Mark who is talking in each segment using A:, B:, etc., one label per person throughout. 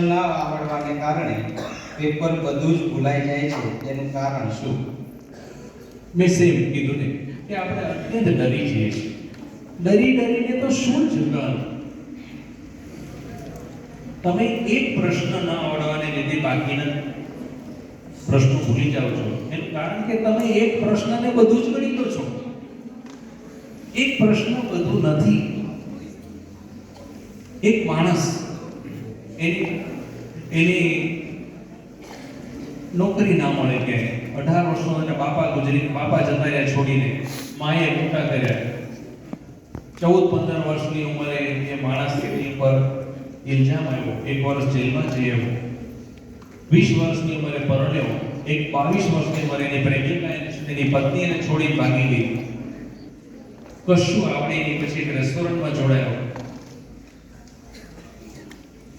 A: ના આવડવાને કારણે પેપર બધું જ ભૂલાઈ જાય છે. તેનું કારણ શું?
B: મેં સેમ કીધું ને કે આપણે અત્યંત ડરી છીએ. ડરી ડરીને તો શું જ તમે એક પ્રશ્ન ન આવડવાને લીધે બાકીના પ્રશ્નો ભૂલી જાઓ છો. એનું કારણ કે તમે એક પ્રશ્નને બધું જ ગણી દો છો. એક પ્રશ્ન બધું નથી. એક માણસ એની એની નોકરી ના મળે કે અઢાર વર્ષનો અને બાપા ગુજરી, બાપા જતા રહ્યા છોડીને, માએ મોટા કર્યા. ચૌદ, પંદર વર્ષની ઉંમરે એ માણસ એની પર ઇલ્ઝામ આવ્યો એક વર્ષ જેલમાં જઈ આવ્યો. વીસ વર્ષની ઉંમરે પરણ્યો. એક બાવીસ વર્ષની ઉંમરે એની પ્રેમિકા એની પત્ની એને છોડી ભાગી ગઈ. કશું આવડે એની પછી એક રેસ્ટોરન્ટમાં જોડાયો.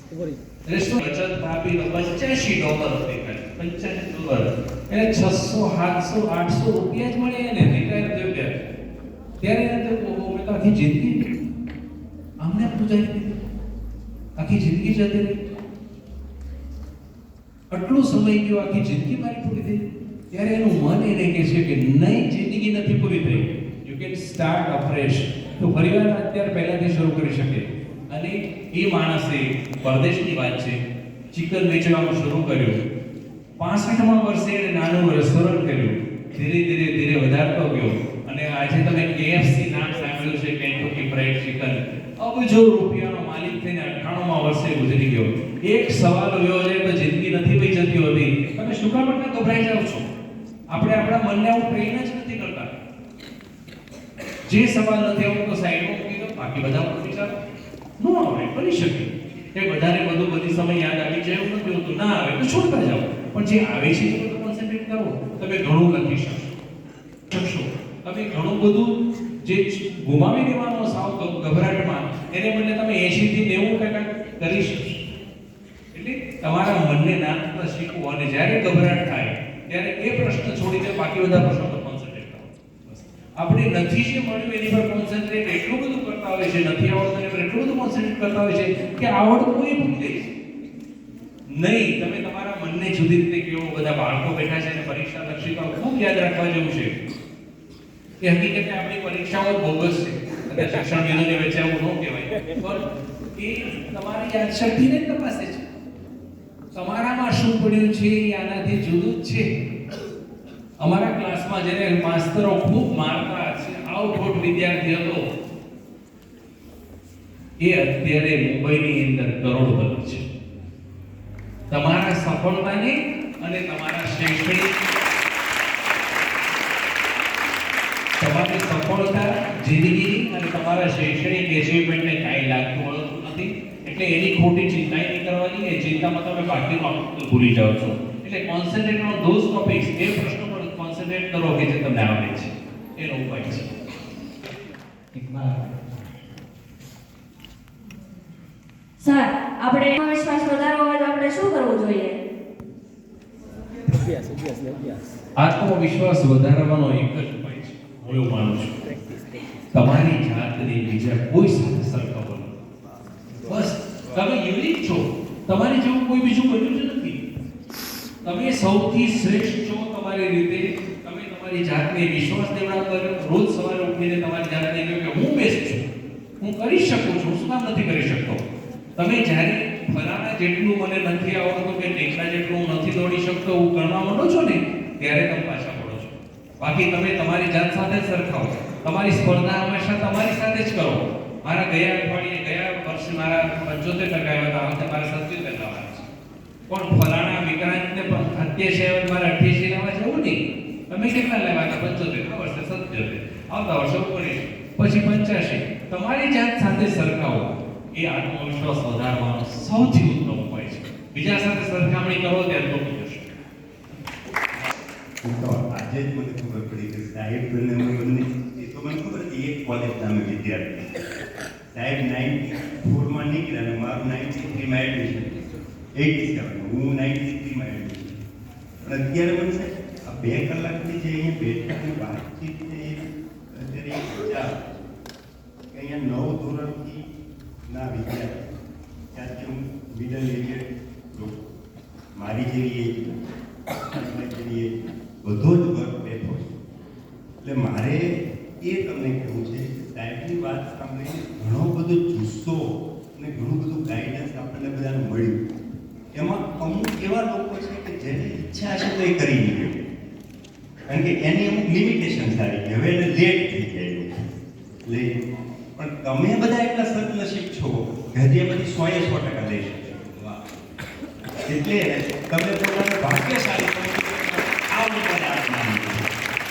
B: પંચ્યાસી ડોલર પંચ્યાસી ડોલર. એને છસો, સાતસો, આઠસો રૂપિયા જ મળે એને રિટાયર થયો ત્યારે. ત્યારે તો આખી જિંદગી આમ ગુજારી આખી જિંદગી જતી રહી આટલો સમય ગયો, આખી જિંદગી પૂરી થઈ ત્યારે એનું મન એને કહે છે કે નહીં, જિંદગી નથી પૂરી થઈ. યુ સ્ટાર્ટ અફ્રેશ તો ફરીવાર અત્યારે પહેલાથી શરૂ કરી શકે. અને એ માણસે પરદેશની વાત છે, ચિકન વેચવાનું શરૂ કર્યું. પાસઠમાં વર્ષે એણે નાનું રેસ્ટોરન્ટ કર્યું. ધીરે ધીરે ધીરે વધારતો ગયો. અને આજે તમે કેએફસી નામ સાંભળ્યું છે કેન્ટોકી ફ્રાઈડ ચિકન અબજો રૂપિયાનો માલિક થઈને 98માં વર્ષે ગુજરી ગયો. એક સવાલ રહ્યો છે કે જિંદગી નથી વહી જતી હોતી. તમે શું કામ એટલે ગભરાઈ જાવ છો. આપણે આપણા મનને આવું ટ્રેન જ નથી કરતા. જે સવાલ નથી આવતો સાઈડમાં મૂકી દો. બાકી બધા વિચારો. ન આવે કરી શકે. એ વધારે બધું બધી સમય યાદ આવી જાય, એવું નથી હોતું. ના આવે, તો છોડતા જાઓ. પણ જે આવે છે, એ બધું કોન્સન્ટ્રેટ કરો. તમે ઘણું લખી શકશો. શકશો. તમે ઘણું બધું જે ગુમાવી દેવાનો સાવ ગભરાટમાં, એને બદલે તમે 80 થી 90 ટકા કરી શકશો. એટલે તમારા મનને ના શીખવું. અને જ્યારે ગભરાટ થાય, ત્યારે એ પ્રશ્ન છોડીને બાકી બધા પ્રશ્નો પર કોન્સન્ટ્રેટ કરો બસ. આપણે નથી જે મળ્યું એની પર કોન્સન્ટ્રેટ એટલું બધું કરતા હોય છે, નથી આવડતું એની પર એટલું બધું કોન્સન્ટ્રેટ કરતા હોય છે કે આવડતું એ ભૂલી જાય નહીં, તમે તમારા મનને જુદી રીતે કેવો બધા બાળકો બેઠા છે અને પરીક્ષા લક્ષી તો ખૂબ યાદ રાખવા જેવું છે કે હકીકતે આપણી પરીક્ષાઓ બોગસ છે. અને શિક્ષણ વિનોને વચ્ચે આવું ન કહેવાય. પણ એ તમારી યાદશક્તિને તપાસે છે. તમારામાં શું પડ્યું છે એ આનાથી જુદું જ છે. અમારા ક્લાસમાં જેને માસ્તરો ખૂબ મારતા છે આઉટવોટ વિદ્યાર્થી હતો. એ અત્યારે મુંબઈની અંદર કરોડપતિ છે. તમારા સફળતાની અને તમારા શૈક્ષણિક તમારી સફળતા જિંદગી અને તમારા શૈક્ષણિક એચિવમેન્ટને કાંઈ લાગતું હોતું નથી. એટલે એની ખોટી ચિંતા નહીં કરવાની, એ ચિંતામાં તમે બાકીનું ભૂલી જાઓ છો. એટલે કોન્સન્ટ્રેટ ઓન ધોઝ ટોપિક્સ એ પ્રશ્નો કરો કે જે તમને આવડે છે એનો ઉપાય છે.
C: સર આપણે આત્મવિશ્વાસ વધારવો હોય તો આપણે શું કરવું જોઈએ?
B: આત્મવિશ્વાસ વધારવાનો એક જ ઉપાય છે. હું એવું માનું છું. તમારી જાતને બીજા કોઈ સાથે સરખાવો બસ તમે યુનિક છો. તમારી જેવું કોઈ બીજું બન્યું જ નથી. તમે સૌથી શ્રેષ્ઠ તમારી રીતે તમે તમારી જાતને વિશ્વાસ દેવડાવતા પર રોજ સવારે ઉઠીને તમારી જાતને કહો કે હું બેસ્ટ છું. હું કરી શકું છું શું કામ નથી કરી શકતો. તમે જ્યારે ફલાણા જેટલું મને નથી આવડતું કે ટેકરા જેટલું હું નથી દોડી શકતો હું ગણવા માંડો છો ને, ત્યારે તમે પાછા પડો છો. બાકી તમે તમારી જાત સાથે સરખાવો. તમારી સ્પર્ધા હંમેશા તમારી સાથે જ કરો. મારા ગયા અઠવાડિયે, ગયા વર્ષે મારા પંચોતેર ટકા આવ્યા હતા, આ વખતે મારા સત્યોતેર છે. પણ ફલાણા વિક્રાંતને પણ અત્યાસી આવ્યા મારા અઠ્યાસી તમે કેટલા લેવા હતા પંચોતેર. આ વર્ષે સત્યોતેર. આવતા વર્ષે ઓગણીસ. પછી પંચ્યાસી. તમારી જાત સાથે સરખાવો. એ આત્મવિશ્વાસ વધારવાનો સૌથી ઉત્તમ ઉપાય છે. બીજા સાથે સરખામણી કરો ત્યારે તો
D: આજે જ મને ખબર પડી કે સાહેબ અને અમે બંને એ તો મને ખબર હતી, એક કોલેજના અમે વિદ્યાર્થી. સાહેબ નાઇન્ટી ફોરમાં નીકળ્યા અને મારું નાઇન્ટી થ્રીમાં એડમિશન એટી સેવન હું નાઇન્ટી થ્રીમાં એડમિશન પણ અત્યારે મને સાહેબ બે કલાકની જે અહીંયા બેઠકની વાતચીત છે, એ વિચાર કે અહીંયા નવ ધોરણથી ના વિદ્યાર્થી ત્યાંથી હું મિડલ એરિયડ મારી જેવી એજ જેવી એજ બધો જ વર્ગ બેઠો છે. એટલે મારે એ તમને કહેવું છે કે સાહેબની વાત સાંભળીને ઘણો બધો જુસ્સો અને ઘણું બધું ગાઈડન્સ આપણને બધાને મળ્યું. એમાં અમુક એવા લોકો છે કે જેની ઈચ્છા છે તો એ કરી શકે. કારણ કે એની અમુક લિમિટેશન થાય ગઈ હવે એને લેટ થઈ ગયેલું લે. પણ તમે બધા એટલા સદનસીબ છો ઘરે બધી સો એ સો ટકા લઈ શકો. એટલે તમે પોતાને ભાગ્યશાળી આ બધા